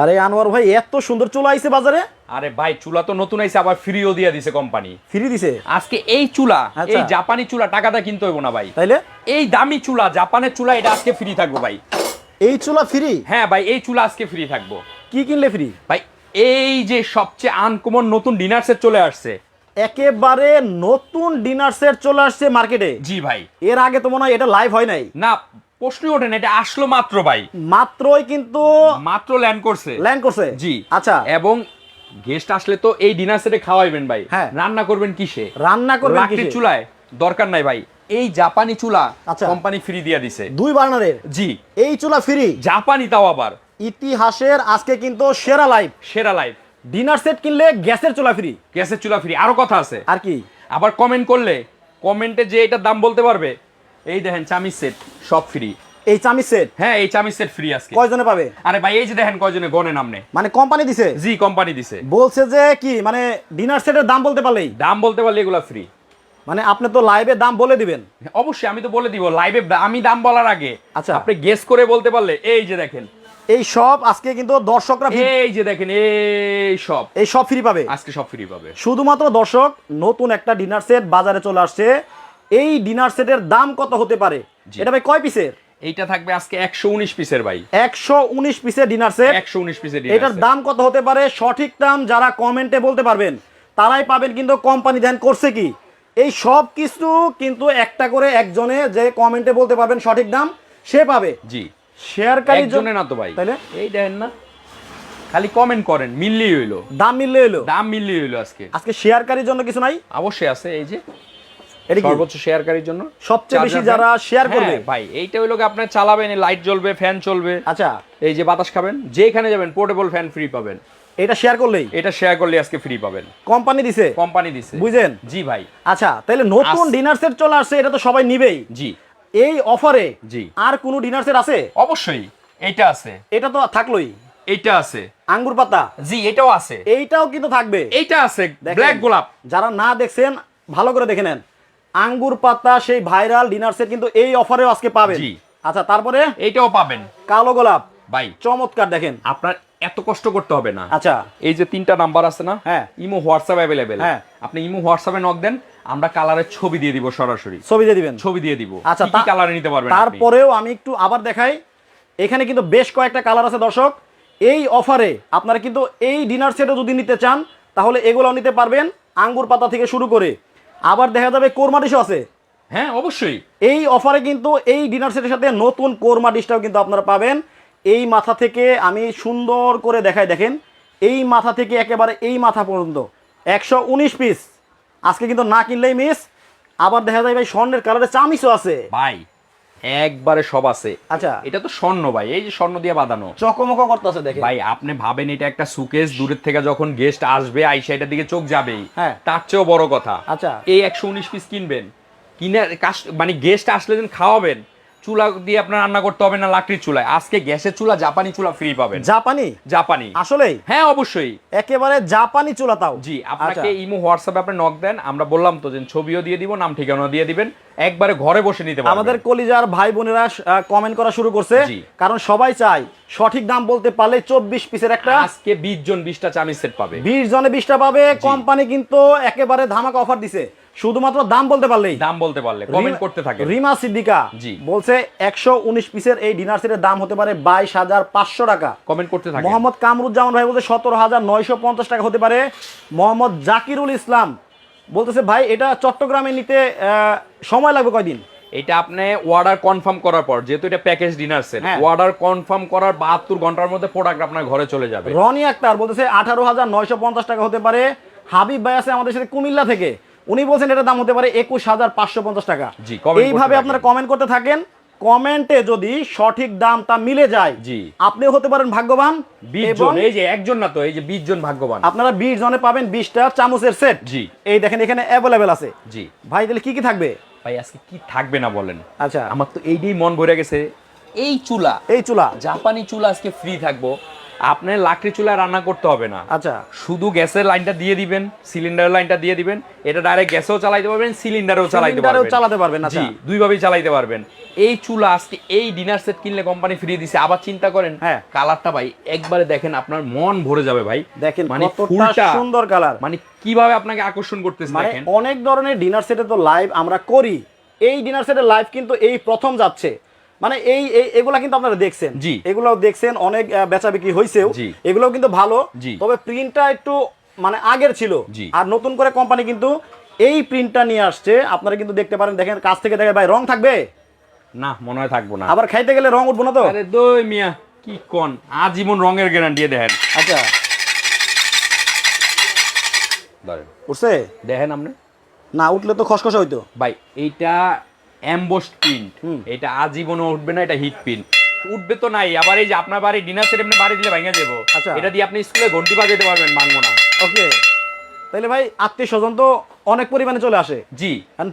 আরে আনোয়ার ভাই এত সুন্দর চুলা আইছে বাজারে? আরে ভাই চুলা তো নতুন আইছে আবার ফ্রিও দিয়ে দিছে কোম্পানি ফ্রি দিছে? আজকে এই চুলা আচ্ছা। এই জাপানি চুলা টাকাটা কিনতে হইব না ভাই। তাইলে? এই দামি চুলা জাপানের চুলা এটা আজকে ফ্রি থাকব ভাই। এই চুলা ফ্রি হ্যাঁ ভাই এই চুলা আজকে ফ্রি থাকব। কি কিনলে ফ্রি ভাই এই যে সবচেয়ে আনকমন নতুন ডিনার সেট চলে আসছে। একেবারে নতুন ডিনার সেট চলে আসছে মার্কেটে জি ভাই। এর আগে তো মনে হয় এটা লাইভ হয় নাই। না প্রশ্নই ওঠে না এটা আসলো মাত্র ভাই। মাত্রই কিন্তু মাত্র ল্যান্ড করছে। ল্যান্ড করছে? জি। আচ্ছা। এবং গেস্ট আসলে তো এই ডিনার সেটে খাওয়াইবেন ভাই। হ্যাঁ। রান্না করবেন কিসে? রান্না করবেন কিসে? চুলায়। দরকার নাই ভাই। এই জাপানি চুলা আচ্ছা। কোম্পানি ফ্রি দিয়ে দিছে। দুই বার্নারের? জি। এই চুলা ফ্রি জাপানি তাও আবার। ইতিহাসের আজকে কিন্তু সেরা লাইভ সেরা লাইফ ডিনার সেট কিনলে গ্যাসের চুলা ফ্রি গ্যাসের চুলা ফ্রি আরও কথা আছে। আর কি? আবার কমেন্ট করলে। কমেন্টে যে এটার দাম বলতে পারবে? এই দেখেন চামিচ সেট সব ফ্রি এই চামিচ সেট হ্যাঁ এই চামিচ সেট ফ্রি আজকে। কয়জনে পাবে? আরে ভাই এই যে দেখেন কয়জনে গনে নামনে মানে কোম্পানি দিছে? জি কোম্পানি দিছে। বলছে যে কি মানে ডিনার সেটের দাম বলতে পারলেই? দাম বলতে পারলে এগুলো ফ্রি মানে আপনি তো লাইভে দাম বলে দিবেন। অবশ্যই আমি তো বলে দিব লাইভে আমি দাম বলার আগে আচ্ছা। আপনি গেস করে বলতে পারলে এই যে দেখেন। এই সব আজকে কিন্তু দর্শকরা এই যে দেখেন এই সব। এই সব ফ্রি পাবে। আজকে সব ফ্রি পাবে। শুধুমাত্র দর্শক নতুন একটা ডিনার সেট বাজারে চলে আসছে। এই ডিনার সেটের দাম কত হতে পারে? এটা ভাই কয় পিসের এইটা থাকবে আজকে একশো উনিশ পিসের ভাই। একশো উনিশ পিসের ডিনার সেট একশো উনিশ পিসের এটার দাম কত হতে পারে? সঠিক দাম যারা কমেন্টে বলতে পারবেন তারাই পাবেন কিন্তু কোম্পানি ধ্যান করছে কি? এই সব কিছু কিন্তু একটা করে একজনে যে কমেন্টে বলতে পারবেন সঠিক দাম সে পাবে। জি। শেয়ারকারীর জন্য না তো ভাই। তাইলে? এই দেখেন না খালি কমেন্ট করেন মিললেই হইল। দাম মিললে এলো দাম মিললেই হইল আজকে। আজকে শেয়ারকারীর জন্য কিছু নাই? অবশ্যই আছে এই যে সর্বোচ্চ শেয়ারকারীর জন্য? সবচেয়ে বেশি যারা শেয়ার করবে? হ্যাঁ, ভাই এইটা হইল আপনার চালাবেন লাইট জ্বলবে ফ্যান চলবে। আচ্ছা। এই যে বাতাস খাবেন যেখানে যাবেন পোর্টেবল ফ্যান ফ্রি পাবেন। এটা শেয়ার করলেই? এটা শেয়ার করলে আজকে ফ্রি পাবেন। কোম্পানি দিছে? কোম্পানি দিছে। বুঝেন? জি ভাই। আচ্ছা তাহলে নতুন ডিনার সেট চলে আসছে এটা তো সবাই নিবেই। জি। এই অফারে জি। আর কোনো ডিনার সেট আছে? অবশ্যই এইটা আছে। এটা তো থাকলোই। এইটা আছে। আঙ্গুর পাতা। জি এটাও আছে। এইটাও কিন্তু থাকবে। এইটা আছে ব্ল্যাক গোলাপ। যারা না দেখছেন ভালো করে দেখে নেন। আঙ্গুর পাতা সেই ভাইরাল ডিনার সেট কিন্তু এই অফারেও আজকে পাবেন। জি। আচ্ছা তারপরে? এইটাও পাবেন। কালো গোলাপ। ভাই চমৎকার দেখেন। আপনার এত কষ্ট করতে হবে না। আচ্ছা। এই যে তিনটা নাম্বার আছে না হ্যাঁ। ইমো হোয়াটসঅ্যাপ অ্যাভেলেবেল হ্যাঁ। আপনি ইমো হোয়াটসঅ্যাপে নক দেন আমরা কালারের ছবি দিয়ে দিব সরাসরি। ছবি দিয়ে দিবেন। ছবি দিয়ে দিব। আচ্ছা কি কালারে নিতে পারবেন তারপরেও আমি একটু আবার দেখাই। এখানে কিন্তু বেশ কয়েকটা কালার আছে দর্শক। এই অফারে আপনারা কিন্তু এই ডিনার সেটও যদি নিতে চান তাহলে এগুলোও নিতে পারবেন। আঙ্গুর পাতা থেকে শুরু করে আবার দেখা যাবে কোরমা ডিশও আছে। হ্যাঁ অবশ্যই। এই অফারে কিন্তু এই ডিনার সেটের সাথে নতুন কোরমা ডিশটাও কিন্তু আপনারা পাবেন। এই মাথা থেকে আমি সুন্দর করে দেখাই দেখেন। এই মাথা থেকে একেবারে এই মাথা পর্যন্ত। একশো উনিশ পিস আজকে কিন্তু না কিনলেই মিস আবার দেখা যায় ভাই স্বর্ণের কালারে চামিচও আছে। ভাই একবারে সব আছে। আচ্ছা। এটা তো স্বর্ণ ভাই এই যে স্বর্ণ দিয়ে বাঁধানো। চকমকো করতেছে দেখেন ভাই আপনি ভাবেন এটা একটা সুকেস দূরের থেকে যখন গেস্ট আসবে আইসা এটার দিকে চোখ যাবেই। হ্যাঁ। তার চেয়েও বড় কথা। আচ্ছা। এই একশো উনিশ পিস কিনবেন। কিনে মানে গেস্ট আসলে যেন খাওয়াবেন চুলা দিয়ে আপনার রান্না করতে হবে না লাকড়ির চুলায়। আজকে গ্যাসের চুলা জাপানি চুলা ফ্রি পাবেন। জাপানি? জাপানি। আসলেই? হ্যাঁ অবশ্যই। একেবারে জাপানি চুলা তাও। জি আপনাকে আচ্ছা। ইমো হোয়াটসঅ্যাপে আপনি নক দেন আমরা বললাম তো যে ছবিও দিয়ে দিব নাম ঠিকানা দিয়ে দিবেন একবারে ঘরে বসে নিতে পারবেন। আমাদের কলিজার ভাই বোনেরা কমেন্ট করা শুরু করছে। কারণ সবাই চায় সঠিক দাম বলতে পারলে চব্বিশ পিসের একটা আজকে বিশ জন বিশটা চামিচ সেট পাবে। বিশ জনে বিশটা পাবে। কোম্পানি কিন্তু একেবারে ধামাকা অফার দিছে। শুধুমাত্র দাম বলতে পারলেই। দাম বলতে পারলে কমেন্ট করতে থাকে রিমা সিদ্দিকা জি। বলছে একশো উনিশ পিসের এই ডিনার সেটের দাম হতে পারে বাইশ হাজার পাঁচশো টাকা। কমেন্ট করতে থাকে মোহাম্মদ কামরুজ্জামান ভাই বলছে সতেরো হাজার নয়শো পঞ্চাশ টাকা হতে পারে। মোহাম্মদ জাকিরুল ইসলাম বলতেছে ভাই এটা চট্টগ্রামে নিতে সময় লাগবে কয়দিন? এটা আপনি অর্ডার কনফার্ম করার পর যেহেতু এটা package dinner set. Order confirm করার বাহাত্তর ঘণ্টার মধ্যে প্রোডাক্ট আপনার ঘরে চলে যাবে। রনি আক্তার বলতেছে আঠারো হাজার নয়শো পঞ্চাশ টাকা হতে পারে। হাবিব ভাই আছে আমাদের সাথে কুমিল্লা থেকে। উনি বলছেন এটার দাম হতে পারে একুশ হাজার পাঁচশো পঞ্চাশ টাকা। এইভাবে আপনারা কমেন্ট করতে থাকেন। কমেন্টে যদি সঠিক দামটা মিলে যায় জি। আপনিও হতে পারেন ভাগ্যবান। বিশ জন এই যে একজন না তো এই যে বিশ জন ভাগ্যবান। আপনারা বিশ জনে পাবেন বিশটা চামচের সেট জি। এই দেখেন এখানে অ্যাভেলেবেল আছে। জি। ভাই তাহলে কি কি থাকবে? ভাই আজকে কি থাকবে না বলেন? আচ্ছা। আমার তো এইটাই মন ভরে গেছে। এই চুলা। এই চুলা। জাপানি চুলা আজকে ফ্রি থাকব। আপনার লাকড়ি চুলায় রান্না করতে হবে না। আচ্ছা। শুধু গ্যাসের লাইনটা দিয়ে দিবেন সিলিন্ডারের লাইনটা দিয়ে দিবেন এটা ডাইরেক্ট গ্যাসেও চালাইতে পারবেন সিলিন্ডারেও চালাইতে পারবেন। চালাতে পারবেন, আচ্ছা। জি দুইভাবেই চালাইতে পারবেন। এই চুলা আজকে এই ডিনার সেট কিনলে কোম্পানি ফ্রি দিছে। আবার চিন্তা করেন হ্যাঁ। কালারটা ভাই একবারে দেখেন আপনার মন ভরে যাবে ভাই। দেখেন মানে কতটা ফুলটা সুন্দর কালার মানে কীভাবে আপনাকে আকর্ষণ করতেছে মানে দেখেন। অনেক ধরনের ডিনার সেটে তো লাইভ আমরা করি। এই ডিনার সেটের লাইভ কিন্তু এই প্রথম যাচ্ছে। মানে এই এগুলা কিন্তু আপনারা দেখছেন। জি। এগুলাও দেখছেন অনেক বেচা বিক্রি হয়েছেও জি। এগুলোও কিন্তু ভালো। তবে প্রিন্টটা একটু মানে আগের ছিল। আর নতুন করে কোম্পানি কিন্তু এই প্রিন্টটা নিয়ে আসছে। আপনারা কিন্তু দেখতে পারেন দেখেন কাছ থেকে দেখে ভাই রং থাকবে? না মনে হয় থাকব না। আবার খাইতে গেলে রং উঠবো না তো? আরে দই মিয়া কি কোন? আজীবন রঙের গ্যারান্টি দেখেন। আচ্ছা। উঠছে? দেখেন আপনি। না উঠলে তো খসখসে হইতো। ভাই এইটা অ্যাম্বোস প্রিন্ট এটা আজীবনও উঠবে না এটা হিট প্রিন্ট উঠবে তো নাই আবার এই যে আপনার বাড়ি ডিনার সেট এমনি বাড়ি দিলে ভাঙা যাব। আচ্ছা। এটা দিয়ে আপনি স্কুলে ঘন্টি বাজাতে পারবেন ভাঙবো না। ওকে। তাহলে ভাই আত্মীয় স্বজন তো অনেক পরিমাণে চলে আসে। জি।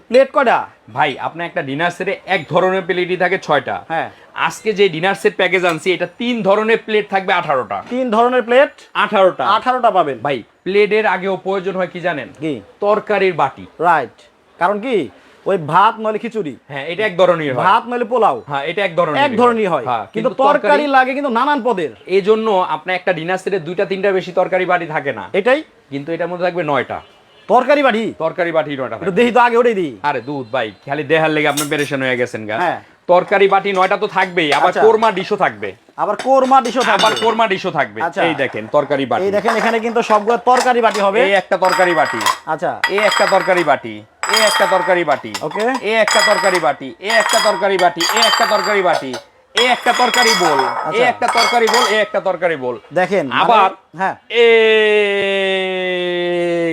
প্লেট কয়টা? ভাই আপনার একটা ডিনার সেটে এক ধরনের প্লেটই থাকে ছয়টা। হ্যাঁ। আজকে যে ডিনার সেট প্যাকেজ আনছি এটা তিন ধরনের প্লেট থাকবে আঠারোটা। তিন ধরনের প্লেট আঠারোটা। আঠারোটা পাবেন। ভাই প্লেটের আগেও প্রয়োজন হয় কি জানেন? কি? তরকারির বাটি। রাইট কারণ কি? ওই ভাত নলে খিচুড়ি। হ্যাঁ এটা এক ধরনের হয়। ভাত নলে পোলাও। হ্যাঁ এটা এক ধরনের এক ধরনের হয়। হ্যাঁ, কিন্তু তরকারি লাগে কিন্তু নানান পদের। এই জন্য আপনার একটা ডিনার সেটে দুইটা তিনটা বেশি তরকারি বাড়ি থাকে না। এটাই। কিন্তু এটার মধ্যে থাকবে নয়টা। তরকারি বাটি? তরকারি বাটি নয়টা দেখি তো আগে ওটাই দিই। আরে দুধ ভাই খালি দেহার লেগে আপনি পেরেশান হয়ে গেছেন গা। হ্যাঁ। তরকারি বাটি নয়টা তো থাকবেই আবার আচ্ছা। কোরমা ডিশও থাকবে। আবার কোরমা ডিশও থাকবে। আবার কোরমা ডিশও থাকবে। আচ্ছা। এই দেখেন তরকারি বাটি। এই দেখেন এখানে কিন্তু সবগুলো তরকারি বাটি হবে। এই একটা তরকারি বাটি। আচ্ছা। এই একটা তরকারি বাটি। এই একটা তরকারি বাটি। ওকে। এই একটা তরকারি বাটি। এই একটা তরকারি বাটি। এই একটা তরকারি বাটি। এই একটা তরকারি বল। এই আচ্ছা। একটা তরকারি বল এই একটা তরকারি বোল। দেখেন মানে- আবার হ্যাঁ। এই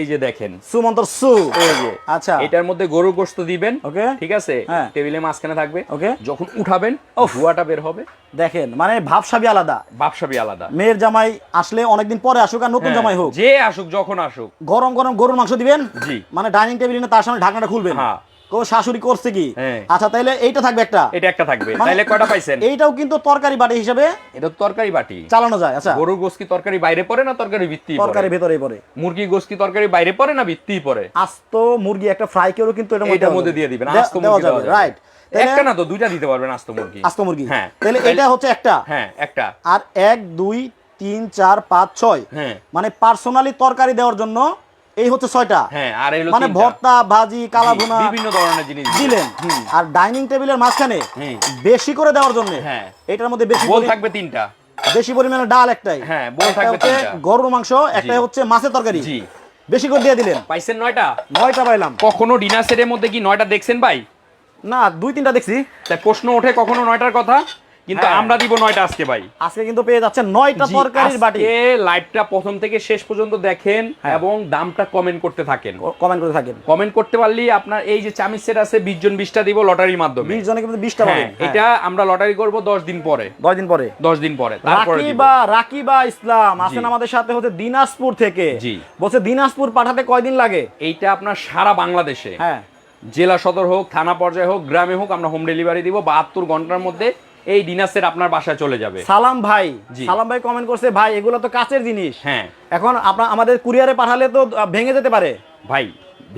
যে দেখেন সুমন্তর সু। এই যে আচ্ছা। এটার মধ্যে গরুর গোশত দিবেন ওকে? ঠিক আছে? হ্যাঁ। টেবিলে মাঝখানে থাকবে। ওকে? যখন উঠাবেন ও ভুয়াটা বের হবে। দেখেন মানে ভাবসাবি আলাদা। ভাবসাবি আলাদা। মেয়ের জামাই আসলে অনেকদিন পরে আসুক আর নতুন হ্যাঁ, জামাই হোক। যে আসুক যখন আসুক। গরম গরম গরুর মাংস দিবেন জি। মানে ডাইনিং টেবিলে না তার সামনে ঢাকনাটা খুলবেন। হ্যাঁ। শাশুড়ি করছে কি? হ্যাঁ। আচ্ছা তাইলে এইটা থাকবে একটা। এটা একটা থাকবে। মানে- তাইলে কয়টা পাইছেন? এইটাও কিন্তু তরকারি বাটি হিসেবে এটা তরকারি বাটি। চালানো যায় আচ্ছা। গরুর গোস কি তরকারি বাইরে পড়ে না তরকারি ভিত্তি তরকারি ভেতরেই পড়ে। মুরগি গোস কি তরকারি বাইরে পড়ে না ভিত্তি পড়ে? আস্ত মুরগি একটা ফ্রাই করেও কিন্তু এটার মধ্যে দিয়ে দিবেন। আস্ত দেওয়া মুরগি যাবে রাইট একটা না তো দুইটা দিতে পারবেন আস্ত মুরগি। আস্ত মুরগি। হ্যাঁ। তাহলে এটা হচ্ছে একটা। হ্যাঁ একটা। আর এক দুই তিন চার পাঁচ ছয়। হ্যাঁ। মানে পার্সোনালি তরকারি দেওয়ার জন্য এই হচ্ছে ছয়টা। হ্যাঁ আর মানে ভর্তা ভাজি কালা ভুনা বিভিন্ন ধরনের জিনিস দিলেন। আর ডাইনিং টেবিলের মাঝখানে বেশি করে দেওয়ার জন্য হ্যাঁ। এটার মধ্যে বেশি বোল থাকবে তিনটা। বেশি পরিমাণে ডাল একটাই। হ্যাঁ, বোল থাকবে তিনটা। গরুর মাংস একটাই হচ্ছে মাছের তরকারি। জি। বেশি করে দিয়ে দিলেন। পাইছেন নয়টা? নয়টা পাইলাম। কখনো ডিনার সেটের মধ্যে কি নয়টা দেখছেন ভাই? না দুই তিনটা দেখছি। তাই প্রশ্ন ওঠে কখনো নয়টার কথা? কিন্তু হ্যাঁ। আমরা দিব নয়টা আজকে ভাই। আজকে কিন্তু পেয়ে যাচ্ছে নয়টা তরকারির বাটি। আজকে লাইভটা প্রথম থেকে শেষ পর্যন্ত দেখেন হ্যাঁ। এবং দামটা কমেন্ট করতে থাকেন। কমেন্ট করে থাকেন। কমেন্ট করতে পারলেই আপনার এই যে চামিচ সেট আছে বিশ জন বিশটা দিব লটারির মাধ্যমে। বিশ জনে কিন্তু বিশটা হ্যাঁ পাবে এটা আমরা লটারি করব দশ দিন পরে। দশ দিন পরে। দশ দিন পরে। রাকিবা রাকিবা ইসলাম আছেন আমাদের সাথে হচ্ছে দিনাজপুর থেকে। জি। বলছে দিনাজপুর পাঠাতে কয়দিন লাগে? এইটা আপনার সারা বাংলাদেশে। হ্যাঁ। জেলা সদর হোক থানা পর্যায়ে হোক গ্রামে হোক আমরা হোম ডেলিভারি দিব বাহাত্তর ঘণ্টার মধ্যে। এই ডিনার সেট আপনার বাসায় চলে যাবে। সালাম ভাই সালাম ভাই কমেন্ট করছে ভাই এগুলো তো কাচের জিনিস। হ্যাঁ। এখন আপনার আমাদের কুরিয়ারে পাঠালে তো ভেঙে যেতে পারে। ভাই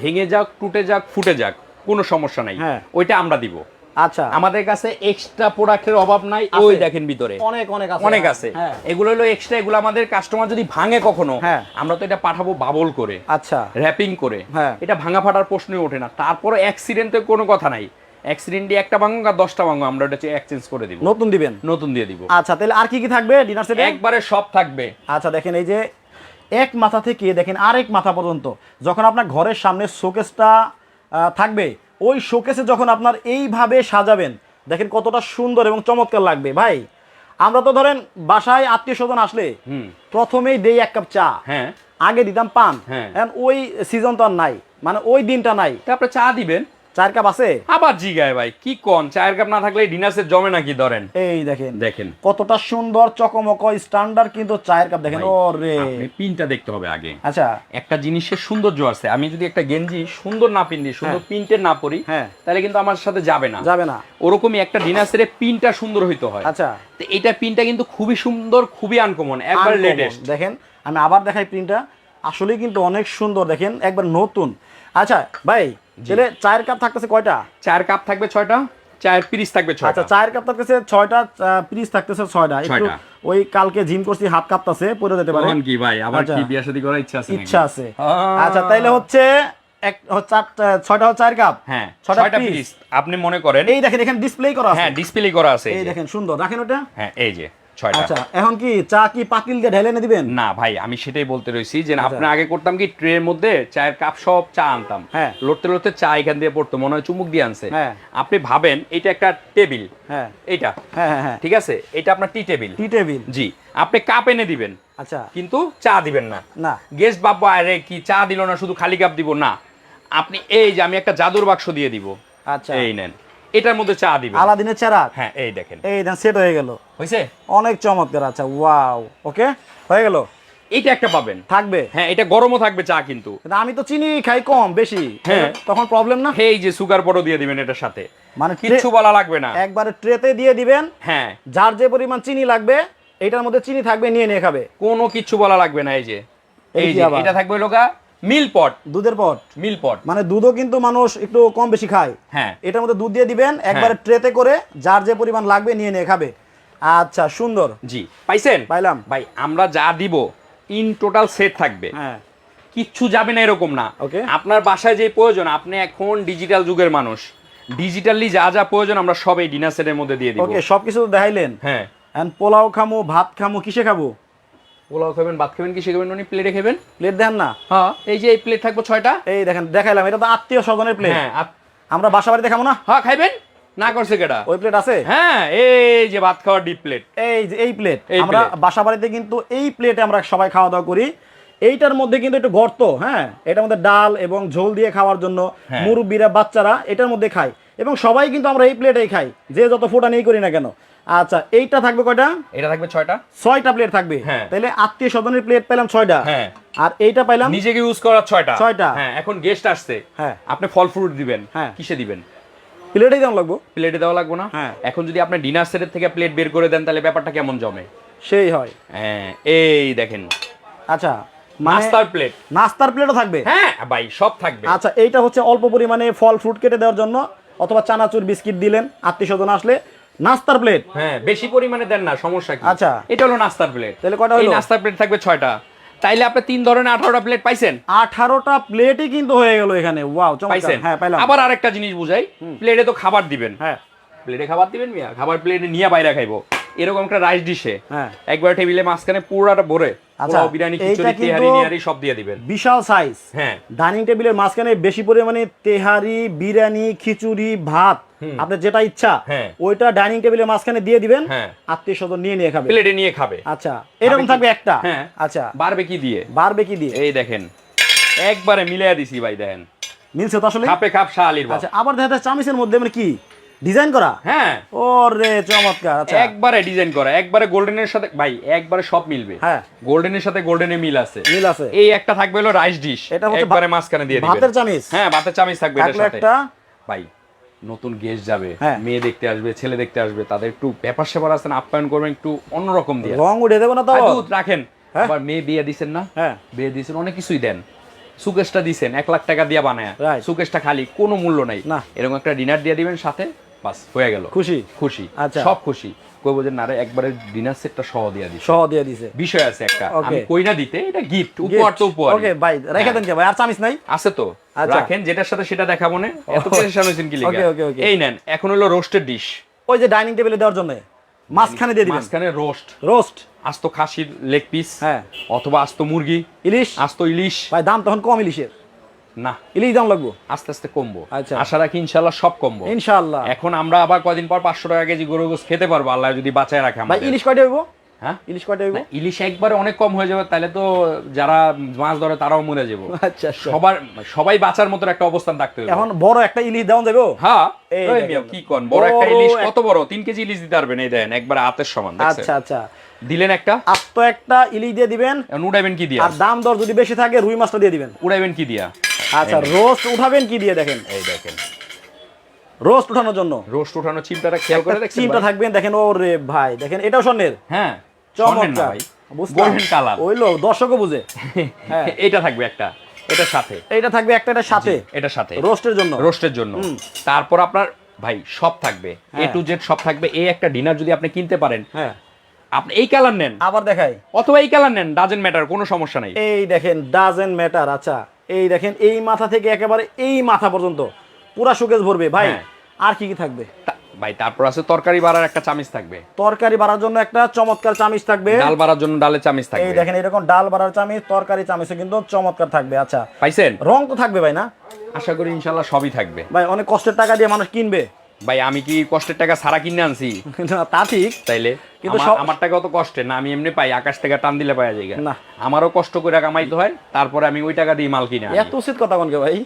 ভেঙে যাক টুটে যাক ফুটে যাক কোনো সমস্যা নাই। হ্যাঁ। ওইটা আমরা দিব। আচ্ছা। আমাদের কাছে এক্সট্রা প্রোডাক্টের অভাব নাই ওই দেখেন ভিতরে। অনেক অনেক আছে। অনেক আছে। হ্যাঁ। এগুলো হলো এক্সট্রা এগুলো আমাদের কাস্টমার যদি ভাঙে কখনো হ্যাঁ। আমরা তো এটা পাঠাবো বাবল করে আচ্ছা। র্যাপিং করে। হ্যাঁ। এটা ভাঙা ফাটার প্রশ্নই ওঠে না। তারপরে অ্যাক্সিডেন্টের কোনো কথা নাই। অ্যাক্সিডেন্টে একটা ভাঙুক আর দশটা ভাঙুক আমরা এটা এক্সচেঞ্জ করে দিব। নতুন দিবেন? নতুন দিয়ে দিব। আচ্ছা তাহলে আর কি কি থাকবে ডিনার সেটে একবারে সব থাকবে। আচ্ছা দেখেন এই যে এক মাথা থেকে দেখেন আরেক মাথা পর্যন্ত যখন আপনার ঘরের সামনে শোকেসটা থাকবে ওই শোকেসে যখন আপনার এইভাবে সাজাবেন দেখেন কতটা সুন্দর এবং চমৎকার লাগবে। ভাই আমরা তো ধরেন বাসায় আত্মীয় স্বজন আসলে হুম। প্রথমেই দেই এক কাপ চা। হ্যাঁ। আগে দিতাম পান। হ্যাঁ। ওই সিজন তো আর নাই মানে ওই দিনটা নাই। তারপরে চা দিবেন চার কাপ আছে? আবার জিগায় ভাই কি কোন? চায়ের কাপ না থাকলে ডিনার সেট জমে নাকি ধরেন? এই দেখেন। দেখেন। কতটা সুন্দর চকমক স্ট্যান্ডার্ড কিন্তু চায়ের কাপ দেখেন। ওরে। পিনটা দেখতে হবে আগে। আচ্ছা। একটা জিনিসের সৌন্দর্য আছে। আমি যদি একটা গেঞ্জি সুন্দর না পিন্দি সুন্দর প্রিন্টের না পরি হ্যাঁ। তাহলে কিন্তু আমার সাথে যাবে না। যাবে না। ওরকমই একটা ডিনার সেটে পিনটা সুন্দর হইতে হয়। আচ্ছা। তো এটা পিনটা কিন্তু খুবই সুন্দর খুবই আনকমন একবার লেটেস্ট দেখেন আমি আবার দেখাই প্রিন্টটা আসলে কিন্তু অনেক সুন্দর। দেখেন একবার নতুন। আচ্ছা ভাই তাহলে চায়ের কাপ থাকতেছে কয়টা? চার কাপ থাকবে ছয়টা চায়ের পিরিস থাকবে আচ্ছা চায়ের কাপ থাকতেছে ছয়টা পিস থাকতেছে ছয়টা। একটু ওই কালকে জিম করছি হাত কাঁপতাছে পরে যেতে পারে। কি ভাই? আবার আচ্ছা। কি বিয়ে শাদী করার ইচ্ছা আছে ইচ্ছা আছে। আচ্ছা তাইলে হচ্ছে এক ছয়টা হচ্ছে চায়ের কাপ? হ্যাঁ ছয়টা ছয়টা পিরিস আপনি মনে করেন? এই দেখেন এখানে ডিসপ্লে করা আছে। হ্যাঁ ডিসপ্লে করা আছে এই দেখেন সুন্দর। রাখেন ওটা। হ্যাঁ এই যে। ছয়টা। আচ্ছা এখন কি চা কি পাতিল দিয়ে ঢেলে এনে দিবেন? না ভাই আমি সেটাই বলতে রয়েছি যে আপনার আগে করতাম কি ট্রের মধ্যে চায়ের কাপ সব চা আনতাম। হ্যাঁ। লড়তে লড়তে চা এখান দিয়ে পড়তো মনে হয় চুমুক দিয়ে আনছে। হ্যাঁ। আপনি ভাবেন এটা একটা টেবিল। হ্যাঁ। এইটা। হ্যাঁ হ্যাঁ হ্যাঁ। ঠিক আছে? এটা আপনার টি টেবিল। টি টেবিল। জি। আপনি কাপ এনে দিবেন। আচ্ছা। কিন্তু চা দিবেন না। না। গেস্ট বাবা আরে কি চা দিল না শুধু খালি কাপ দিব? না। আপনি এই যে আমি একটা জাদুর বাক্স দিয়ে দিব। আচ্ছা। এই নেন। এটার মধ্যে চা দিবেন। আলাদিনের চেরাক হ্যাঁ এই দেখেন। এই দেন সেট হয়ে গেল। হয়েছে অনেক চমৎকার আচ্ছা ওয়াও ওকে হয়ে গেল? এইটা একটা পাবেন। থাকবে? হ্যাঁ এটা গরমও থাকবে চা কিন্তু। আমি তো চিনি খাই কম বেশি। হ্যাঁ। তখন প্রবলেম না? এই যে সুগার পটও দিয়ে দিবেন এটার সাথে। মানে কিচ্ছু ট্রে- বলা লাগবে না। একবারে ট্রেতে দিয়ে দিবেন। হ্যাঁ। যার যে পরিমাণ চিনি লাগবে এটার মধ্যে চিনি থাকবে নিয়ে নিয়ে খাবে। কোনো কিচ্ছু বলা লাগবে না এই যে। এই এই যে এটা থাকবে লোকা মিল পট দুধের পট। মিল পট মানে দুধও কিন্তু মানুষ একটু কম বেশি খায়। হ্যাঁ। এটার মধ্যে দুধ দিয়ে দিবেন একবারে ট্রেতে করে যার যে পরিমাণ লাগবে নিয়ে নিয়ে খাবে। আচ্ছা সুন্দর। জি। পাইছেন? পাইলাম। ভাই আমরা যা দিব ইন টোটাল সেট থাকবে। হ্যাঁ। কিচ্ছু যাবে না এরকম না। Okay. আপনার বাসায় যে প্রয়োজন আপনি এখন ডিজিটাল যুগের মানুষ। ডিজিটালি যা যা প্রয়োজন আমরা সব এই ডিনার সেটের মধ্যে দিয়ে দিব। ওকে সবকিছু তো দেখাইলেন। হ্যাঁ। পোলাও খামো ভাত খামো কিসে খাব? পোলাও খাবেন ভাত খাবেন কি খাবেন উনি? প্লেটে খাবেন? প্লেট দেন না? হ্যাঁ এই যে এই প্লেট থাকবে ছয়টা। এই দেখেন দেখাইলাম এটা তো আত্মীয় স্বজনের প্লেট হ্যাঁ আপ- আমরা বাসা বাড়িতে খাব না? হ্যাঁ খাইবেন? না করছে কেটা ওই প্লেট আছে? হ্যাঁ এই যে ভাত খাওয়ার ডিপ প্লেট এই যে এই প্লেট এই আমরা plate। বাসা বাড়িতে কিন্তু এই প্লেটে আমরা সবাই খাওয়া দাওয়া করি। এইটার মধ্যে কিন্তু একটু গর্ত হ্যাঁ? এটার মধ্যে ডাল এবং ঝোল দিয়ে খাওয়ার জন্য হ্যাঁ। মুরব্বীরা বাচ্চারা এটার মধ্যে খায়। এবং সবাই কিন্তু আমরা এই প্লেটেই খাই। যে যত ফোটা নেই করি না কেন। আচ্ছা এইটা থাকবে কয়টা? এটা থাকবে ছয়টা। ছয়টা প্লেট থাকবে। হ্যাঁ। তাহলে আত্মীয় স্বজনের প্লেট পেলাম ছয়টা। হ্যাঁ। আর এইটা পাইলাম নিজেকে ইউজ করার ছয়টা। ছয়টা। হ্যাঁ এখন গেস্ট আসছে। হ্যাঁ। আপনি ফল ফ্রুট দিবেন। হ্যাঁ। কিসে দিবেন? প্লেটেই দাম লাগবো। প্লেটে দেওয়া লাগবে না? হ্যাঁ। এখন যদি আপনি ডিনার সেটের থেকে প্লেট বের করে দেন তাহলে ব্যাপারটা কেমন জমে? সেই হয়। হ্যাঁ এই দেখেন। আচ্ছা নাস্তার প্লেট নাস্তার প্লেটও থাকবে? হ্যাঁ ভাই সব থাকবে। আচ্ছা এইটা হচ্ছে অল্প পরিমাণে ফল ফ্রুট কেটে দেওয়ার জন্য অথবা চানাচুর বিস্কিট দিলেন আত্মীয় স্বজন আসলে নাস্তার প্লেট? হ্যাঁ বেশি পরিমাণে দেন না সমস্যা কি? আচ্ছা। এটা হলো নাস্তার প্লেট। তাহলে এই হলো? নাস্তার প্লেট থাকবে ছয়টা। তাইলে আপনি তিন ধরনের আঠারোটা প্লেট পাইছেন? আঠারোটা প্লেটই কিন্তু হয়ে গেল এখানে। ওয়াও চমৎকার। পাইছেন? হ্যাঁ পাইলাম। আবার আরেকটা জিনিস বুঝাই। প্লেটে তো খাবার দিবেন। হ্যাঁ। প্লেটে খাবার দিবেন মিয়া? খাবার প্লেটে নিয়ে বাইরে খাইবো। এরকম একটা রাইস ডিশে হ্যাঁ। একবার টেবিলে মাঝখানে পুরোটা ভরে আচ্ছা, পোলাও বিরিয়ানি খিচুড়ি তেহারি নিহারি সব দিয়ে দিবেন। বিশাল সাইজ হ্যাঁ। ডাইনিং টেবিলের মাঝখানে বেশি পরিমাণে তেহারি বিরিয়ানি খিচুড়ি ভাত। আপনার যেটা ইচ্ছা হ্যাঁ। ওইটা ডাইনিং টেবিলের মাঝখানে দিয়ে দিবেন হ্যাঁ। আত্মীয় স্বজন নিয়ে নিয়ে খাবে। প্লেটে নিয়ে খাবে। আচ্ছা এরকম থাকবে একটা? হ্যাঁ। আচ্ছা। বাড়বে কি দিয়ে। বাড়বে কি দিয়ে। এই দেখেন একবারে মিলাইয়া দিছি ভাই দেখেন। মিলছে তো আসলে? খাপ শাহালির বাপ আচ্ছা আবার দেখা যায় চামিচের মধ্যে মানে কি? ডিজাইন করা? হ্যাঁ। ও রে চমৎকার আচ্ছা। একবারে ডিজাইন করা একবারে গোল্ডেনের সাথে ভাই একবারে সব মিলবে। হ্যাঁ। গোল্ডেনের সাথে গোল্ডেনের মিল আছে। মিল আছে। এই একটা থাকবে হলো রাইস ডিশ এটা হচ্ছে একবারে মাঝখানে দিয়ে দিবেন। ভাতের চামিচ। হ্যাঁ ভাতের চামিচ থাকবে এটার সাথে। একটা ভাই নতুন গেস্ট যাবে হ্যাঁ। মেয়ে দেখতে আসবে ছেলে দেখতে আসবে তাদের একটু ব্যাপার স্যাপার আছেন আপ্যায়ন করবেন একটু অন্যরকম দিয়ে। রং উঠে দেবো না তো? দুধ রাখেন। হ্যাঁ। আবার মেয়ে বিয়ে দিছেন না? হ্যাঁ। বিয়ে দিছেন অনেক কিছুই দেন। সুকেশটা দিছেন এক লাখ টাকা দিয়ে বানায়. সুকেশটা খালি কোনো মূল্য নাই। না। এরকম একটা ডিনার দিয়ে দিবেন সাথে বাস হয়ে গেল। খুশি? খুশি। আচ্ছা। সব খুশি। কইবো যে না রে একবারে ডিনার সেটটা সহ দিয়ে দিস সহ দিয়ে দিছে। বিষয় আছে একটা। আমি কই না দিতে এটা গিফট উপহার তো উপহার ওকে ভাই রেখে দেন কে ভাই আর চামিচ নাই? আছে তো। আচ্ছা। রাখেন যেটার সাথে সেটা দেখাবো না এত পেরেশান হয়েছেন কি? Okay, okay, okay. এই নেন এখন হলো রোস্টেড ডিশ ওই যে ডাইনিং টেবিলে দেওয়ার জন্য। মাঝখানে দিয়ে দিবেন। মাঝখানে রোস্ট রোস্ট আস্ত খাসির লেগ পিস হ্যাঁ। অথবা আস্ত মুরগি। ইলিশ। আস্ত ইলিশ। ভাই দাম তখন কম ইলিশের। না ইলিশ দাম লাগবো আস্তে আস্তে কমবো। আচ্ছা। আশা রাখি ইনশাল্লাহ সব কমবো। ইনশাআল্লাহ এখন আমরা আবার কদিন পর পাঁচশো টাকা কেজি গরু গোস খেতে পারব আল্লাহ যদি বাঁচায় রাখে ভাই আমাদের। ইলিশ কয়টা হইব? হ্যাঁ? ইলিশ কয়টা হইব? ইলিশ একবারে অনেক কম হয়ে যাবে তাহলে তো যারা মাছ ধরে তারাও মরে যাব। আচ্ছা আচ্ছা। সবার সবাই বাঁচার মতো একটা অবস্থান থাকতে হবে এখন বড় একটা ইলিশ যাবে? হ্যাঁ। কি কোন? বড় একটা ইলিশ কত বড়? তিন কেজি ইলিশ দিতে পারবেন এই দেন একবার হাতের সমান আচ্ছা আচ্ছা। দিলেন একটা? আস্ত একটা ইলিশ দিয়ে দিবেন। উড়াইবেন কি দিয়া? আর দাম দর যদি বেশি থাকে রুই মাছটা দিয়ে দিবেন। উড়াইবেন কি দিয়া? আচ্ছা রোস্ট উঠাবেন কি দিয়ে দেখেন? এই দেখেন। রোস্ট উঠানোর জন্য। রোস্ট উঠানো চিমটাটা খেয়াল করে দেখছেন চিমটা থাকবেন দেখেন ও রে ভাই দেখেন এটাও স্বর্ণের? হ্যাঁ চমৎকার। Golden colour. ওইলো দর্শকও বুঝে। হ্যাঁ। এটা থাকবে একটা এটার সাথে। এইটা থাকবে একটা এটার সাথে। এটার সাথে। রোস্টের জন্য। রোস্টের জন্য। তারপর আপনার ভাই সব থাকবে। এ। টু জেড সব থাকবে। এই একটা ডিনার যদি আপনি কিনতে পারেন হ্যাঁ। আপনি এই কালার নেন। আবার দেখাই। অথবা এই কালার নেন ডাজেন্ট ম্যাটার কোনো সমস্যা নাই। এই দেখেন ডাজেন্ট ম্যাটার আচ্ছা। এই দেখেন এই মাথা থেকে একেবারে এই মাথা পর্যন্ত। পুরা সুকেজ ভরবে। ভাই হ্যাঁ। আর কি কি থাকবে? ভাই তারপর আছে তরকারি বাড়ার একটা চামিচ থাকবে। তরকারি বাড়ার জন্য একটা চমৎকার চামিচ থাকবে। ডাল বাড়ার জন্য ডালে চামিচ এই দেখেন এরকম ডাল বাড়ার চামিচ তরকারি চামিচও কিন্তু চমৎকার থাকবে। আচ্ছা পাইছেন? রং তো থাকবে ভাই না? আশা করি ইনশাল্লাহ সবই থাকবে। ভাই অনেক কষ্টের টাকা দিয়ে মানুষ কিনবে। ভাই আমি কি কষ্টের টাকা সারা কিনে আনছি? তা ঠিক। তাইলে? কিন্তু আমার- টাকা অত কষ্টে না আমি এমনি পাই আকাশ থেকে টান দিলে পাওয়া যায় না। আমারও কষ্ট করে কামাইতে হয় তারপরে আমি ওই টাকা দিয়ে মাল কিনে। এত উচিত কথা কোনকে ভাই?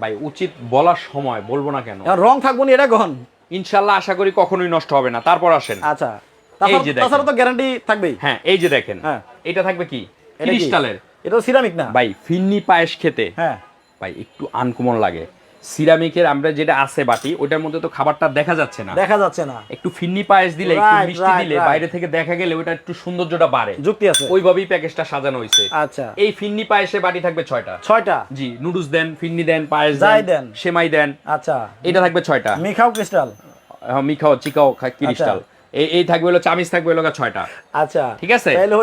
ভাই উচিত বলার সময় বলব না কেন? রং থাকব না এটা কখন ইনশাল্লাহ আশা করি কখনোই নষ্ট হবে না তারপর আসেন। আচ্ছা। এই যে তাছাড়া দেখেন। তাছাড়া তো গ্যারান্টি থাকবেই। হ্যাঁ এই যে দেখেন। হ্যাঁ। এটা থাকবে কি? ক্রিস্টালের এটা সিরামিক না? ভাই ফিন্নি পায়েস খেতে। হ্যাঁ। ভাই একটু আনকমন লাগে। সিরামিকের আমরা যেটা আছে বাটি ওটার মধ্যে তো খাবারটা দেখা যাচ্ছে না। দেখা যাচ্ছে না। একটু ফিন্নি পায়েস দিলে একটু মিষ্টি দিলে বাইরে থেকে দেখা গেলে ওটা একটু সৌন্দর্যটা বাড়ে। যুক্তি আছে। ওইভাবেই প্যাকেজটা সাজানো হয়েছে আচ্ছা। এই ফিন্নি পায়েসে বাটি থাকবে ছয়টা। ছয়টা? জি নুডলস দেন ফিন্নি দেন পায়েস যাই দেন। সেমাই দেন। আচ্ছা। এটা থাকবে ছয়টা। মিখাও ক্রিস্টাল? হ্যাঁ, মিখাও চিকাও খাই ক্রিস্টাল। এই এই থাকবে হলো চামিচ থাকবে হলো ছয়টা। আচ্ছা। ঠিক আছে? তাহলে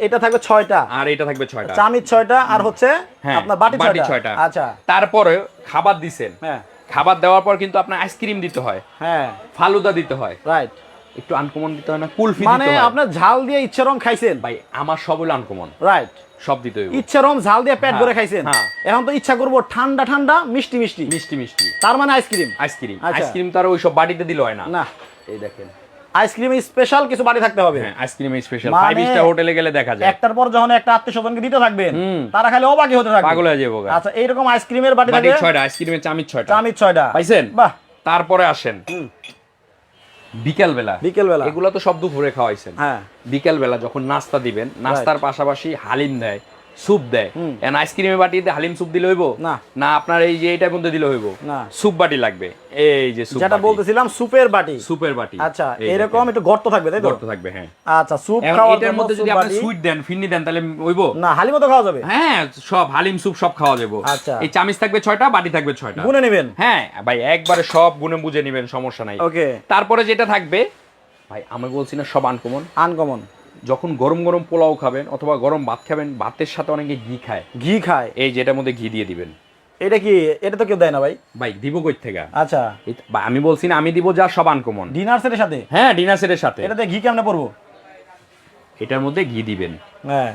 এটা থাকবে ছয়টা। আর এটা থাকবে ছয়টা। চামিচ ছয়টা আর হচ্ছে হ্যাঁ আপনার বাটি বাটি ছয়টা। আচ্ছা। তারপরে খাবার দিছেন। হ্যাঁ। খাবার দেওয়ার পর কিন্তু আপনার আইসক্রিম দিতে হয়। হ্যাঁ। ফালুদা দিতে হয়। রাইট। একটু আনকমন দিতে হয় না কুলফি মানে দিতে হয়। আপনার ঝাল দিয়ে ইচ্ছে রং খাইছেন। ভাই আমার সব হলো আনকমন। রাইট। সব দিতে হইব। ইচ্ছে রং ঝাল দিয়ে পেট হ্যাঁ, ভরে খাইছেন। হ্যাঁ। এখন তো ইচ্ছা করব ঠান্ডা ঠান্ডা মিষ্টি মিষ্টি। মিষ্টি মিষ্টি। তার মানে আইসক্রিম। আইসক্রিম। আচ্ছা। আইসক্রিম তো আর ওইসব বাটিতে দিলে হয় না। না। এই দেখেন। আইসক্রিম স্পেশাল কিছু বাড়ি থাকতে হবে। হ্যাঁ আইসক্রিম স্পেশাল ফাইভ স্টার হোটেলে গেলে দেখা যায়। একটার পর যখন একটা আত্মীয় স্বজনকে দিতে থাকবেন তারা খালি অবাকি হতে থাকবে। পাগল হয়ে যাব। আচ্ছা এইরকম আইসক্রিমের বাটি বাটি থাকবে ছয়টা আইসক্রিমের চামিচ ছয়টা। চামিচ ছয়টা। পাইছেন? বাহ। তারপরে আসেন। বিকেল বেলা বিকেল বেলা এগুলো তো সব দুপুরে খাওয়াইছেন। হ্যাঁ। বিকেল বেলা যখন নাস্তা দিবেন নাস্তার পাশাপাশি হালিম দেয়। স্যুপ দেয়। এখন আইসক্রিমের বাটিতে হালিম স্যুপ দিলে হইব? না। না আপনার এই যে এইটার মধ্যে দিলে হইব? না। স্যুপ বাটি লাগবে। এই যে স্যুপ যেটা বলতেছিলাম সুপের বাটি। স্যুপের বাটি। আচ্ছা এরকম একটু গর্ত থাকবে তাই তো? গর্ত থাকবে হ্যাঁ। আচ্ছা স্যুপ খাওয়ার এটার মধ্যে যদি আপনি সুইট দেন ফিন্নি দেন তাহলে হইব। না হালিমও তো খাওয়া যাবে। হ্যাঁ সব হালিম স্যুপ সব খাওয়া যাবে। আচ্ছা। এই চামিচ থাকবে ছয়টা বাটি থাকবে ছয়টা। গুনে নেবেন? হ্যাঁ ভাই একবারে সব গুনে বুঝে নেবেন সমস্যা নাই। ওকে। তারপরে যেটা থাকবে ভাই আমি বলছি না সব আনকমন? আনকমন। যখন গরম গরম পোলাও খাবেন অথবা গরম ভাত খাবেন ভাতের সাথে অনেকে ঘি খায়। ঘি খায়? এই যেটার মধ্যে ঘি দিয়ে দিবেন। এটা কি এটা তো কেউ দেয় না ভাই? ভাই দিব কই থেকে? আচ্ছা। আমি বলছি না আমি দিব যা সব আনকমন। ডিনার সেটের সাথে? হ্যাঁ ডিনার সেটের সাথে। এটাতে ঘি কেমনে পড়ব এটার মধ্যে ঘি দিবেন। হ্যাঁ।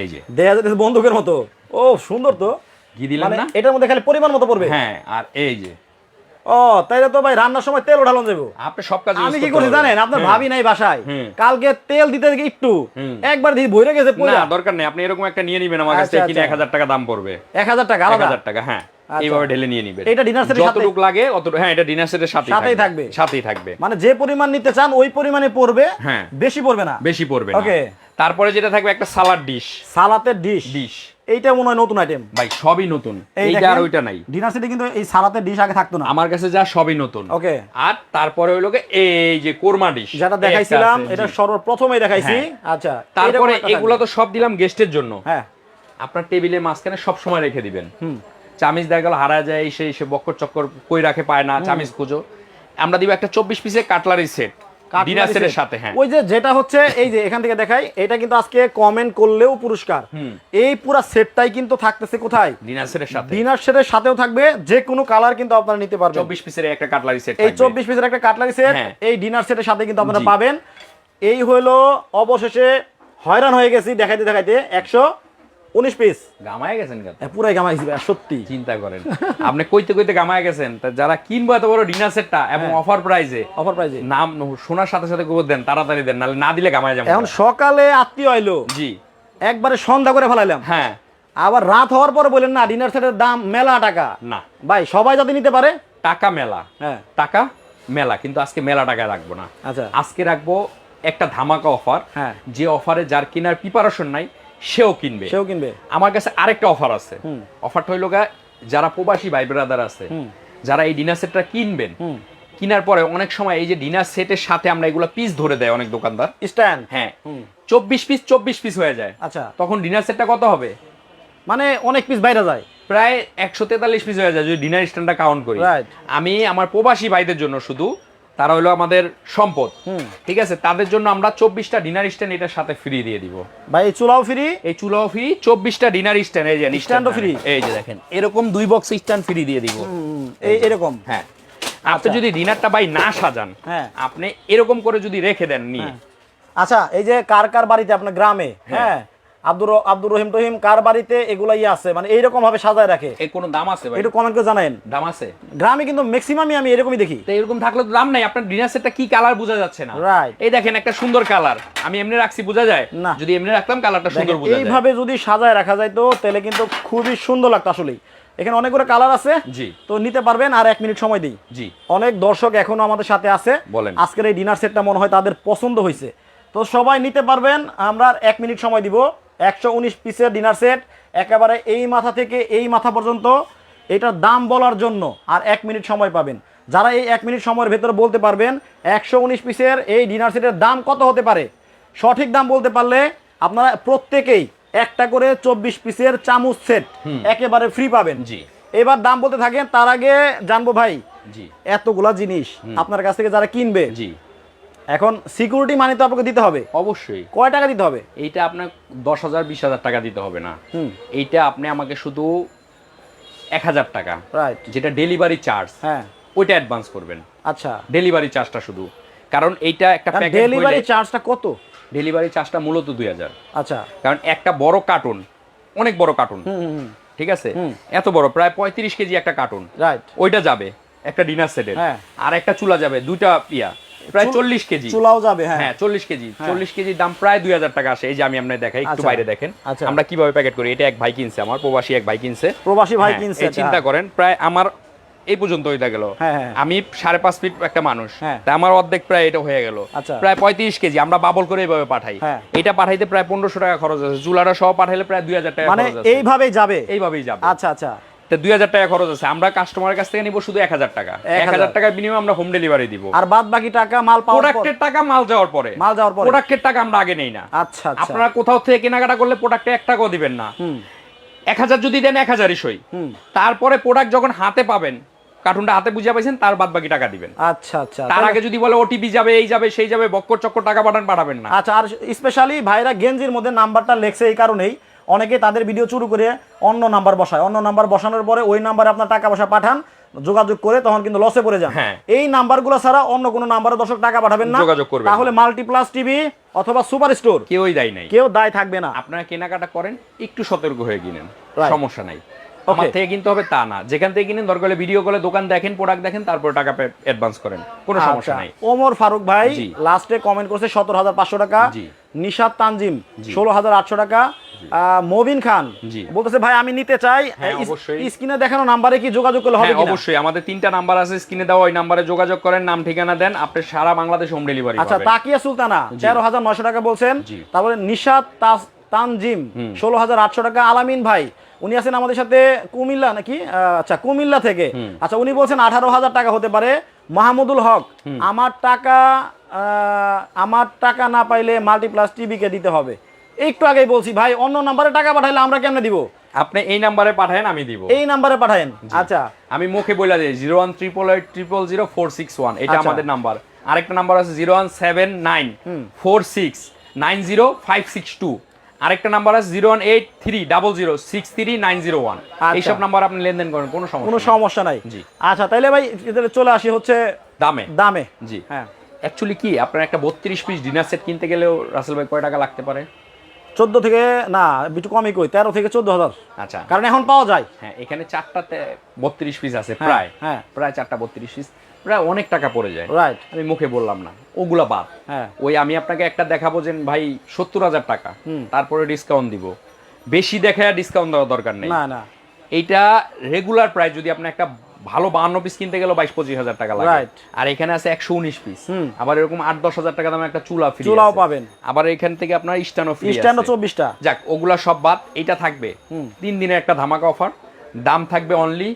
এই যে। দেখা যাচ্ছে বন্দুকের মতো। ও সুন্দর তো। ঘি দিলেন মানে না? এটার মধ্যে খালি পরিমাণ মতো পড়বে হ্যাঁ আর এই যে। ও তাইলে তো ভাই রান্নার সময় তেল যাব আপনি সব কাজ আমি কি করছি জানেন? আপনার ভাবি নাই বাসায়। কালকে তেল দিতে একটু। একবার দিয়ে ভরে গেছে না দরকার নেই। আপনি এরকম একটা নিয়ে নিবেন আমার কাছ আচ্ছা, থেকে কিনে আচ্ছা। টাকা দাম পড়বে। টাকা হ্যাঁ। আচ্ছা। এইভাবে ঢেলে নিয়ে নিবেন। এটা সাথে? যতটুকু লাগে অতটুকু হ্যাঁ এটা ডিনার সেটের সাথেই সাথেই থাকবে? সাথেই থাকবে। মানে যে পরিমাণ নিতে চান ওই পরিমাণে পড়বে। হ্যাঁ। বেশি পড়বে না। বেশি পড়বে না. তারপরে যেটা থাকবে একটা সালাড ডিশ সালাতের ডিশ ডিশ এইটা মনে হয় নতুন আইটেম ভাই সবই নতুন। এইটা আর ওইটা নাই। ডিনার সেটে কিন্তু এই সালাতের ডিশ আগে থাকতো না। আমার কাছে যা সবই নতুন। ওকে আর তারপরে গিয়ে এই যে কোরমা ডিশ যেটা দেখাইছিলাম এটা সর্বপ্রথমে দেখাইছি। হ্যাঁ। আচ্ছা তারপরে এগুলো তো সব দিলাম গেস্টের জন্য। হ্যাঁ। আপনার টেবিলের মাঝখানে সব সময় রেখে দিবেন। হুম। চামিচ দেখা গেল হারা যায় সেই সে বক্কর চক্কর কই রাখে পায় না চামিচ খুঁজো। আমরা দিব একটা চব্বিশ পিসের কাটলারি সেট set। সাথে হ্যাঁ। ওই যে যেটা হচ্ছে এই যে এখান থেকে দেখাই এটা কিন্তু আজকে কমেন্ট করলেও পুরস্কার। এই পুরা সেটটাই কিন্তু থাকতেছে কোথায়? ডিনার সাথে। ডিনার সেটের সাথেও থাকবে যে কোনো কালার কিন্তু আপনারা নিতে পারবেন। চব্বিশ পিসের একটা কাটলারি সেট এই চব্বিশ পিসের একটা কাটলারি সেট হ্যাঁ। এই ডিনার সেটের সাথে কিন্তু আপনারা পাবেন। এই হলো অবশেষে হয়রান হয়ে গেছি দেখাইতে দেখাইতে একশো উনিশ পিস গামায় গেছেন কেন? পুরাই গামাইছি ভাই সত্যি। চিন্তা করেন। আপনি কইতে কইতে গামায় গেছেন। তা যারা কিনবো এত বড় ডিনার সেটটা এবং হ্যাঁ। অফার প্রাইজে অফার প্রাইজে নাম শোনার সাথে সাথে খবর দেন তাড়াতাড়ি দেন নাহলে না দিলে গামায় যাব এখন সকালে আত্মীয় আইলো। জি। একবারে সন্ধ্যা করে ফেলাইলাম। হ্যাঁ। আবার রাত হওয়ার পরে বলেন না ডিনার সেটের দাম মেলা টাকা। না। ভাই সবাই যাতে নিতে পারে? টাকা মেলা। হ্যাঁ। টাকা মেলা কিন্তু আজকে মেলা টাকায় রাখব না। আচ্ছা। আজকে রাখব একটা ধামাকা অফার হ্যাঁ। যে অফারে যার কেনার প্রিপারেশন নাই সেও কিনবে। সেও কিনবে। আমার কাছে আরেকটা অফার আছে। অফারটা হইল গা যারা প্রবাসী ভাই ব্রাদার আছে যারা এই ডিনার সেটটা কিনবেন কেনার পরে অনেক সময় এই যে ডিনার সেটের সাথে আমরা এগুলো পিস ধরে দেয় অনেক দোকানদার। স্ট্যান্ড। হ্যাঁ। চব্বিশ পিস চব্বিশ পিস হয়ে যায়। আচ্ছা। তখন ডিনার সেটটা কত হবে? মানে অনেক পিস বাইরে যায়। প্রায় একশো তেতাল্লিশ পিস হয়ে যায় যদি ডিনার স্ট্যান্ডটা কাউন্ট করি. আমি আমার প্রবাসী ভাইদের জন্য শুধু তারা হলো আমাদের সম্পদ। ঠিক আছে? তাদের জন্য আমরা চব্বিশটা ডিনার স্ট্যান্ড এটার সাথে ফ্রি দিয়ে দিব। ভাই এই চুলাও ফ্রি এই চুলাও ফ্রি চব্বিশটা ডিনার স্ট্যান্ড এই যে স্ট্যান্ডও ফ্রি এই যে দেখেন এরকম দুই বক্স স্ট্যান্ড ফ্রি দিয়ে দিব। এই এরকম? হ্যাঁ। আপনি আচ্ছা। যদি ডিনারটা ভাই না সাজান হ্যাঁ। আপনি এরকম করে যদি রেখে দেন নিয়ে। আচ্ছা এই যে কার কার বাড়িতে আপনার গ্রামে? হ্যাঁ। আব্দুর আব্দুর রহিম টহিম কার বাড়িতে এগুলাই আছে? মানে এইরকম ভাবে সাজায় রাখে। এর কোনো দাম আছে ভাই? একটু কমেন্ট করে জানায়েন। দাম আছে? গ্রামে কিন্তু ম্যাক্সিমামই আমি এরকমই দেখি। তো এরকম থাকলে তো দাম নাই। আপনার ডিনার সেটটা কি কালার বোঝা যাচ্ছে না? Right. এই দেখেন একটা সুন্দর কালার আমি এমনি রাখছি বোঝা যায়? না। যদি এমনি রাখতাম কালারটা সুন্দর বোঝা যায়। এইভাবে যদি সাজায় রাখা যায় তো তাহলে কিন্তু খুবই সুন্দর লাগতো আসলেই। এখানে অনেকগুলো কালার আছে। জি। তো নিতে পারবেন আর এক মিনিট সময় দিই। জি। অনেক দর্শক এখনও আমাদের সাথে আছে। বলেন। আজকের এই ডিনার সেটটা মনে হয় তাদের পছন্দ হয়েছে। তো সবাই নিতে পারবেন আমরা এক মিনিট সময় দিব। একশো উনিশ পিসের ডিনার সেট একেবারে এই মাথা থেকে এই মাথা পর্যন্ত। এটার দাম বলার জন্য আর এক মিনিট সময় পাবেন। যারা এই এক মিনিট সময়ের ভেতরে বলতে পারবেন একশো উনিশ পিসের এই ডিনার সেটের দাম কত হতে পারে? সঠিক দাম বলতে পারলে আপনারা প্রত্যেকেই একটা করে চব্বিশ পিসের চামচ সেট একেবারে ফ্রি পাবেন। জি। এবার দাম বলতে থাকেন তার আগে জানব ভাই জি। এতগুলা জিনিস আপনার কাছ থেকে যারা কিনবে জি। এখন সিকিউরিটি মানি তো আপনাকে দিতে হবে। অবশ্যই। কয় টাকা দিতে হবে? এইটা আপনার দশ হাজার বিশ হাজার টাকা দিতে হবে না। এইটা আপনি আমাকে শুধু এক হাজার টাকা রাইট যেটা ডেলিভারি চার্জ হ্যাঁ। ওইটা অ্যাডভান্স করবেন। আচ্ছা। ডেলিভারি চার্জটা শুধু। কারণ এইটা একটা প্যাকেট ডেলিভারি চার্জটা কত? ডেলিভারি চার্জটা মূলত দুই হাজার। আচ্ছা। কারণ একটা বড় কার্টুন অনেক বড় কার্টুন ঠিক আছে? এত বড় প্রায় পঁয়ত্রিশ কেজি একটা কার্টুন রাইট ওইটা যাবে একটা ডিনার সেটের হ্যাঁ। আর একটা চুলা যাবে দুইটা ইয়া প্রায় চল্লিশ কেজি। চুলাও যাবে হ্যাঁ। হ্যাঁ চল্লিশ কেজি। চল্লিশ কেজির দাম প্রায় দুই হাজার টাকা আসে। এই যে আমি আপনার দেখাই একটু আচ্ছা। বাইরে দেখেন। আচ্ছা। আমরা কীভাবে প্যাকেট করি? এটা এক ভাই কিনছে আমার প্রবাসী এক ভাই কিনছে। প্রবাসী ভাই হ্যাঁ, কিনছে চিন্তা করেন প্রায় আমার এই পর্যন্ত হইতে গেল। হ্যাঁ, হ্যাঁ। আমি সাড়ে পাঁচ ফিট একটা মানুষ। হ্যাঁ। তা আমার অর্ধেক প্রায় এটা হয়ে গেল। আচ্ছা। প্রায় পঁয়ত্রিশ কেজি আমরা বাবল করে এইভাবে পাঠাই। হ্যাঁ। এটা পাঠাইতে প্রায় পনেরোশো টাকা খরচ আছে। চুলাটা সহ পাঠাইলে প্রায় দুই হাজার টাকা মানে এইভাবেই যাবে? এইভাবেই যাবে। আচ্ছা আচ্ছা। দুই হাজার টাকা খরচ আছে। আমরা কাস্টমারের কাছ থেকে নিব শুধু এক হাজার টাকা। এক হাজার টাকার বিনিময়ে আমরা হোম ডেলিভারি দিব। আর বাদ বাকি টাকা মাল প্রোডাক্টের টাকা মাল যাওয়ার পরে। মাল যাওয়ার পরে। প্রোডাক্টের টাকা আমরা আগে নেই না। আচ্ছা আচ্ছা। আপনারা কোথাও থেকে কেনাকাটা করলে প্রোডাক্টে এক টাকাও দিবেন না। এক হাজার যদি দেন এক হাজারই সই। তারপরে প্রোডাক্ট যখন হাতে পাবেন কার্টুনটা হাতে বুঝে পাইছেন তার বাদ বাকি টাকা দিবেন। আচ্ছা আচ্ছা। তার আগে যদি বলে ওটিপি যাবে এই যাবে সেই যাবে বক্কর চক্কর টাকা পাঠান পাঠাবেন না। আচ্ছা আর স্পেশালি ভাইরা গেঞ্জির মধ্যে নাম্বারটা লেখছে এই কারণেই। অনেকে তাদের ভিডিও শুরু করে অন্য নাম্বার বসায়। অন্য নাম্বার বসানোর পরে ওই নাম্বারে আপনার টাকা পয়সা পাঠান যোগাযোগ করে তখন কিন্তু লসে পড়ে যান। হ্যাঁ। এই নাম্বারগুলো ছাড়া অন্য কোনো নাম্বারে দর্শক টাকা পাঠাবেন না। যোগাযোগ করবেন। তাহলে মাল্টিপ্লাস টিভি অথবা সুপার স্টোর কেউই দায়ী নাই। কেউ দায় থাকবে না। আপনারা কেনাকাটা করেন একটু সতর্ক হয়ে কিনেন। সমস্যা নাই। আমার থেকে কিনতে হবে তা না। যেখান থেকে কিনেন দরকার হলে ভিডিও কলে দোকান দেখেন প্রোডাক্ট দেখেন তারপর টাকা অ্যাডভান্স করেন। কোনো সমস্যা আচ্ছা, নাই। ওমর ফারুক ভাই লাস্টে কমেন্ট করছে সতেরো হাজার পাঁচশো টাকা। নিশাদ তানজিম ষোলো হাজার আটশো টাকা। মবিন খান বলতেছে ভাই আমি নিতে চাই। হ্যাঁ। স্ক্রিনে দেখানো নাম্বারে কি যোগাযোগ করলে হবে হ্যাঁ অবশ্যই। আমাদের তিনটা নাম্বার আছে স্ক্রিনে দেওয়া ওই নাম্বারে যোগাযোগ করেন নাম ঠিকানা দেন আপনি সারা বাংলাদেশ হোম ডেলিভারি আচ্ছা তাকিয়া সুলতানা তেরো হাজার নয়শো টাকা বলছেন। তারপরে নিশাদ তাস- তানজিম ষোলো হাজার আটশো টাকা। আলামিন ভাই উনি আছেন আমাদের সাথে কুমিল্লা নাকি? আচ্ছা কুমিল্লা থেকে। আচ্ছা উনি বলছেন আঠারো হাজার টাকা হতে পারে। মাহমুদুল হক আমার টাকা আহ, আমার টাকা না পাইলে মাল্টিপ্লাস টিভিকে দিতে হবে। একটু আগেই বলছি ভাই অন্য নাম্বারে টাকা পাঠাইলে আমরা কেমনে দিব? আপনি এই নাম্বারে পাঠান আমি দিব। এই নাম্বারে পাঠায়েন? আচ্ছা। আমি মুখে বলে দিই zero one triple eight triple zero four six one এটা আচ্ছা। আমাদের নাম্বার। আরেকটা নাম্বার আছে zero one seven nine four six nine zero five six two. আরেকটা নাম্বার আছে zero one eight three double zero six three nine zero one. আচ্ছা। এইসব number আপনি লেনদেন করেন কোনো কোনো সমস্যা নেই। সমস্যা নাই। জি। আচ্ছা তাহলে ভাই চলে আসি হচ্ছে দামে। দামে। জি। হ্যাঁ। অ্যাকচুয়ালি কি আপনার একটা বত্রিশ পিস ডিনার সেট কিনতে গেলেও রাসেল ভাই কয় টাকা লাগতে পারে? চোদ্দ থেকে না একটু কমই কই তেরো থেকে চোদ্দ হাজার। আচ্ছা। কারণ এখন পাওয়া যায়। হ্যাঁ এখানে চারটাতে বত্রিশ পিস আছে হ্যাঁ, প্রায়। হ্যাঁ। প্রায় চারটা বত্রিশ পিস প্রায় অনেক টাকা পড়ে যায়। রাইট আমি মুখে বললাম না ওগুলা বাদ। হ্যাঁ। ওই আমি আপনাকে একটা দেখাবো যে ভাই সত্তর হাজার টাকা। হুম। তারপরে ডিসকাউন্ট দিব। বেশি দেখে ডিসকাউন্ট দেওয়ার দরকার নেই। না না। এইটা রেগুলার প্রাইস যদি আপনি একটা ভালো বাহান্ন পিস কিনতে গেলে বাইশ পঁচিশ হাজার টাকা লাগে। আর এখানে আছে একশো উনিশ পিস আবার এরকম আট দশ হাজার টাকা দামে একটা চুলা ফ্রি চুলাও পাবেন। আবার এখান থেকে আপনার ইস্টানো ফ্রি স্ট্যান্ড চব্বিশটা। যাক ওগুলা সব বাদ এটা থাকবে। তিন দিনে একটা ধামাকা অফার দাম থাকবে অনলি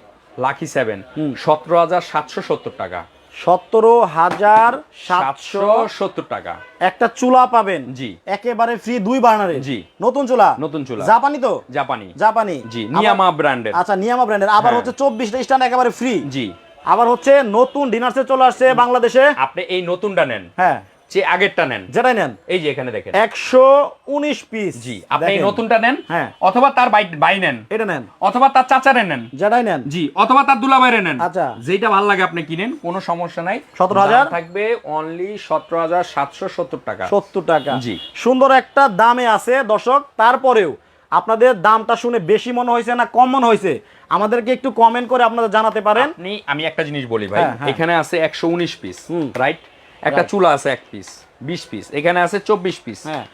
লাখি সেভেন। সতেরো হাজার সাতশো সত্তর টাকা। সতেরো হাজার সাতশো সত্তর টাকা। একটা চুলা পাবেন। জি। একেবারে ফ্রি দুই বার্নারে। জি। নতুন চুলা? নতুন চুলা। জাপানি তো? জাপানি। জাপানি। জি নিয়ামা ব্র্যান্ডের আচ্ছা নিয়ামা ব্র্যান্ডের আবার হ্যাঁ। হচ্ছে চব্বিশটা স্ট্যান্ড একেবারে ফ্রি জি। আবার হচ্ছে নতুন ডিনার সেট চলে আসছে বাংলাদেশে। আপনি এই নতুনটা নেন। হ্যাঁ। যে আগেরটা নেন। যেটাই নেন। এই যে এখানে দেখেন। একশো উনিশ পিস জি আপনি নতুনটা নেন হ্যাঁ। অথবা তার বাই বাই নেন। এটা নেন। অথবা তার চাচারে নেন। যেটাই নেন। জি অথবা তার দুলাভাইরে নেন। আচ্ছা। যেটা ভালো লাগে আপনি কিনেন কোনো সমস্যা নাই। 17,000? দাম থাকবে অনলি সতেরো হাজার সাতশো সত্তর টাকা। সত্তর টাকা। জি। সুন্দর একটা দামে আছে দর্শক। তারপরেও আপনাদের দামটা শুনে বেশি মনে হয়েছে না কম মনে হয়েছে? আমাদেরকে একটু কমেন্ট করে আপনারা জানাতে পারেন। আমি একটা জিনিস বলি ভাই। হ্যাঁ, হ্যাঁ। এখানে আছে একশো উনিশ পিস। রাইট একটা চুলা আছে এক পিস বিশ পিস এখানে আছে চব্বিশ পিস হ্যাঁ।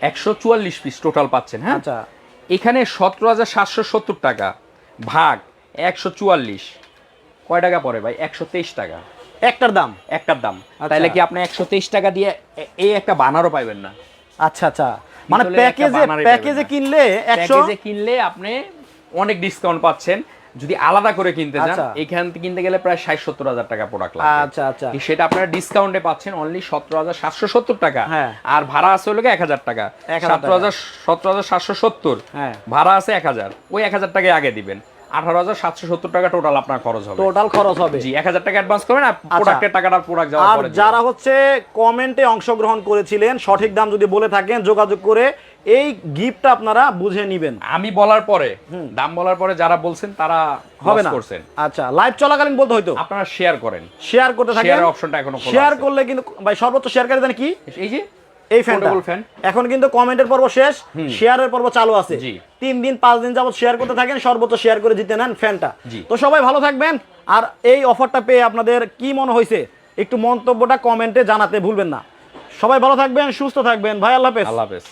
একশো চুয়াল্লিশ পিস টোটাল পাচ্ছেন হ্যাঁ? আচ্ছা। এখানে সতেরো হাজার সাতশো সত্তর টাকা ভাগ একশো চুয়াল্লিশ। কয় টাকা পরে ভাই? একশো তেইশ টাকা। একটার দাম? একটার দাম। আচ্ছা। তাইলে কি আপনি একশো তেইশ টাকা দিয়ে এই একটা বানারও পাইবেন না? আচ্ছা আচ্ছা। মানে প্যাকেজে প্যাকেজে কিনলে একশো প্যাকেজে কিনলে আপনি অনেক ডিসকাউন্ট পাচ্ছেন। যদি আলাদা করে কিনতে যান আচ্ছা। এখান থেকে কিনতে গেলে প্রায় ষাট সত্তর হাজার টাকা প্রোডাক্ট লাগবে। আচ্ছা আচ্ছা। সেটা আপনারা ডিসকাউন্টে পাচ্ছেন অনলি সতেরো হাজার সাতশো সত্তর টাকা। হ্যাঁ। আর ভাড়া আছে হলো এক হাজার টাকা। 1000 সতেরো হাজার সতেরো হাজার সাতশো সত্তর। হ্যাঁ। ভাড়া আছে এক হাজার। ওই এক হাজার টাকায় আগে দিবেন। আঠারো হাজার সাতশো সত্তর টাকা টোটাল আপনার খরচ হবে। টোটাল খরচ হবে। জি এক হাজার টাকা অ্যাডভান্স করবেন আর প্রোডাক্টের টাকাটা প্রোডাক্ট যাওয়ার। যারা হচ্ছে কমেন্টে অংশগ্রহণ করেছিলেন সঠিক দাম যদি বলে থাকেন যোগাযোগ করে এই গিফটটা আপনারা বুঝে নেবেন। আমি বলার পরে দাম বলার পরে যারা বলছেন তারা হবে না। করছেন। আচ্ছা লাইভ চলাকালীন বলতে হয়তো? আপনারা শেয়ার করেন। শেয়ার করতে থাকেন। শেয়ার অপশনটা এখনও শেয়ার করলে কিন্তু ভাই সর্বোচ্চ শেয়ারকারী জানেন কি? এই যে এই ফ্যানটা। fan। এখন কিন্তু কমেন্টের পর্ব শেষ। শেয়ারের পর্ব চালু আছে। তিন দিন পাঁচ দিন যাবত শেয়ার করতে থাকেন সর্বোচ্চ শেয়ার করে জিতে নেন ফ্যানটা। তো সবাই ভালো থাকবেন। আর এই অফারটা পেয়ে আপনাদের কি মনে হয়েছে? একটু মন্তব্যটা কমেন্টে জানাতে ভুলবেন না। সবাই ভালো থাকবেন সুস্থ থাকবেন। ভাই আল্লাহ হাফেজ। আল্লাহ হাফেজ।